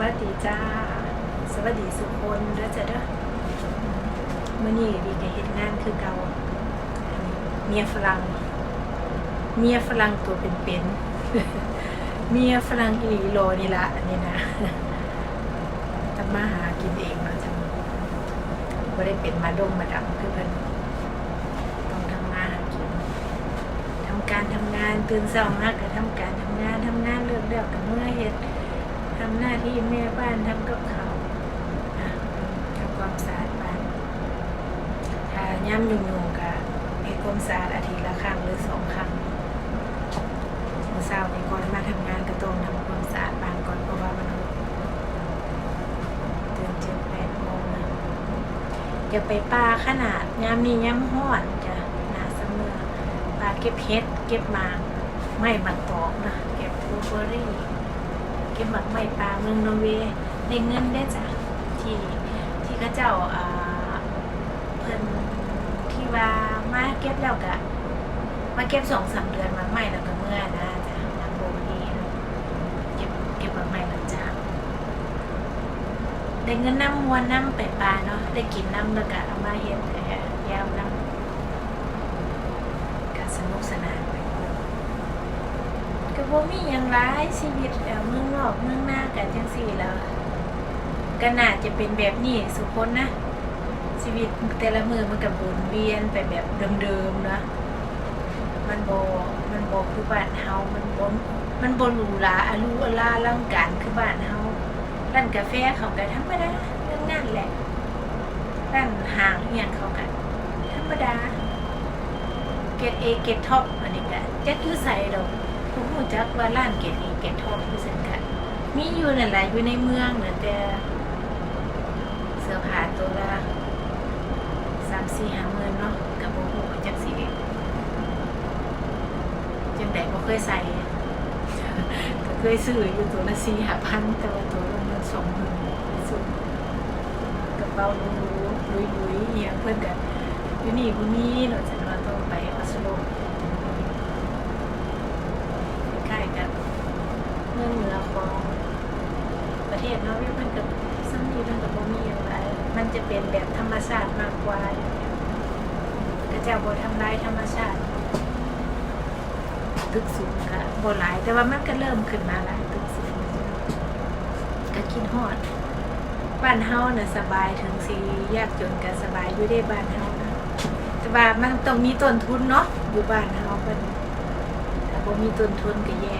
วัสดีจ้า สวัสดีสุคนเด้อจ้ะเด้อมื่อนี้ดีก็เฮ็ดงานคือเก่าเมียฝรั่ง เมียฝรั่งตัวเป็นๆ เมียฝรั่งอีหลีโลนี่ละอันนี้นะทำมาหากินเองเนาะจังไม่ได้เป็นมาดงมาดำคือเพิ่นต้องทำมาหากินทำการทำงานตื่นเช้ามากก็ทำการทำงานทำงานเลิกแล้วก็เมื่อเฮ็ด ทำหน้าที่ แม่บ้านทำกับข้าวทำความสะอาดบ้านถ้าย่ำยุงยุงก็ให้ความสะอาดอาทิตย์ละครั้งหรือสองครั้งเมื่อเช้านี้ก่อนมาทำงานก็ต้องทำความสะอาดบ้านก่อนเพราะว่ามันตื่นเจ็ดแปดโมงนะจะไปป่าขนาดย่ำนี้ย่ำห้อนจะหนาเสมอปลาเก็บเห็ดเก็บมากไม่บักตอกนะ เก็บบูเบอรี่ เก็บหมักไม้ปลาเมืองนอร์เวย์ได้เงินได้จ้ะที่ที่เข้าเจ้าเพิ่นที่ว่ามาเก็บแล้วกะมาเก็บสองสามเดือนมาใหม่แล้วก็เมื่อนะจ้ะนางโบนี่เก็บเก็บหมักไม้หลังจากได้เงินน้ำมวนน้ำไปปลาเนาะได้กินน้ำแล้วก็เอามาเฮ็ดแต่ยาวน้ำก็สนุกสนานไป ก็ บ่มีหยังร้ายชีวิตแถวเมืองนอกเมืองหน้ากันจังสี่แล้วก็น่าจะเป็นแบบนี้สุคนนะ ชีวิตแต่ละมือมันก็บวนเวียนไปแบบเดิมๆนะมันบ่มันบ่คือบ้านเฮามันบ่มันบ่หรูหราอหรูอลาลังการคือบ้านเฮาร้านกาแฟเขาก็ธรรมดาเรื่องนั้นแหละร้านห้างอีหยังเขาก็ธรรมดาเกรดเอเกรดท็อปอันนี้ก็จักอยู่ไสดอก ผมรู้จักว่าร้านเกตอีเกตทองคือสันกันมีอยู่นั่นแหละอยู่ในเมืองเน่ะแต่เสื้อผ้าตัวละสามสี่ห้าหมื่นเนาะกับโบหูจักสีจังใดบ่เคยใส่ก็เคยซื้ออยู่ตัวละสี่ห้าพันแต่ว่าตัวละมันสองหมื่นสุดกระเป๋าหรูๆลุยๆเอียงเพื่อนกันอยู่นี่บุมีเนาะฉันว่าต้องไปออสโล ใกล้กับ เหนือของประเทศนอร์เวย์มันกับซึ่งมีมันกับโมมีอย่างไรมันจะเป็นแบบธรรมชาติมากกว่าก็จะบ่ทำลายธรรมชาติตึกสูงก็บ่หลายแต่ว่ามันก็เริ่มขึ้นมาหลายตึกสูงก็คิดฮอดบ้านเฮาน่ะสบายถึงสิยากจนก็สบายอยู่ได้บ้านเฮานะแต่ว่ามันต้องมีต้นทุนเนาะอยู่บ้านเฮาเพิ่นถ้าบ่มีต้นทุนก็แย่